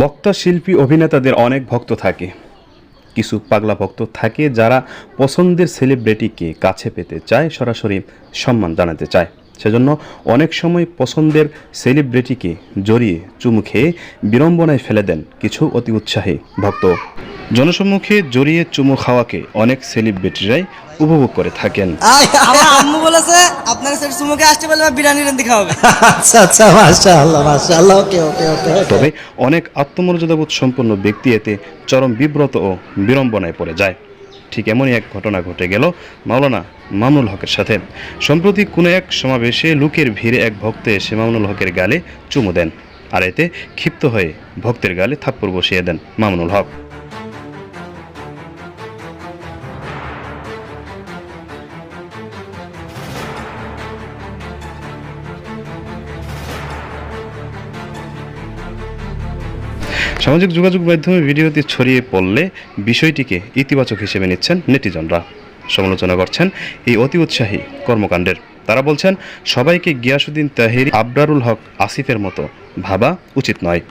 বক্তা, শিল্পী, অভিনেতাদের অনেক ভক্ত থাকে। কিছু পাগলা ভক্ত থাকে যারা পছন্দের সেলিব্রিটিকে কাছে পেতে চায়, সরাসরি সম্মান জানাতে চায়। সেজন্য অনেক সময় পছন্দের সেলিব্রিটিকে জড়িয়ে চুমু খেয়ে বিড়ম্বনায় ফেলে দেন কিছু অতি উৎসাহী ভক্ত। জনসম্মুখে জড়িয়ে চুমু খাওয়াকে অনেক সেলিব্রিটিরাই উপভোগ করে থাকেন। আম্মু বলেছে আপনার কাছে সুমুকে আসতে পারলে বিরিয়ানি রান্দি খাওয়াবে আচ্ছা আচ্ছা মাশাআল্লাহ মাশাআল্লাহ ওকে ওকে ওকে। তবে অনেক আত্মমর্যাদাবোধ সম্পন্ন ব্যক্তি এতে চরম বিব্রত ও বিড়ম্বনায় পড়ে যায়। ঠিক এমনই এক ঘটনা ঘটে গেল মাওলানা মামুনুল হকের সাথে। সম্প্রতি কোনো এক সমাবেশে লোকের ভিড়ে এক ভক্ত এসে মামুনুল হকের গালে চুমু দেন। আর এতে ক্ষিপ্ত হয়ে ভক্তের গালে থাপ্পড় বসিয়ে দেন মামুনুল হক। সামাজিক যোগাযোগ মাধ্যমে ভিডিওটি ছড়িয়ে পড়লে বিষয়টিকে ইতিবাচক হিসেবে নিচ্ছেন নেটিজনরা। সমালোচনা করছেন এই অতি উৎসাহী কর্মকাণ্ডের। তারা বলছেন, সবাইকে গিয়াসুদ্দিন তাহির আবরারুল হক আসিফের মতো ভাবা উচিত নয়।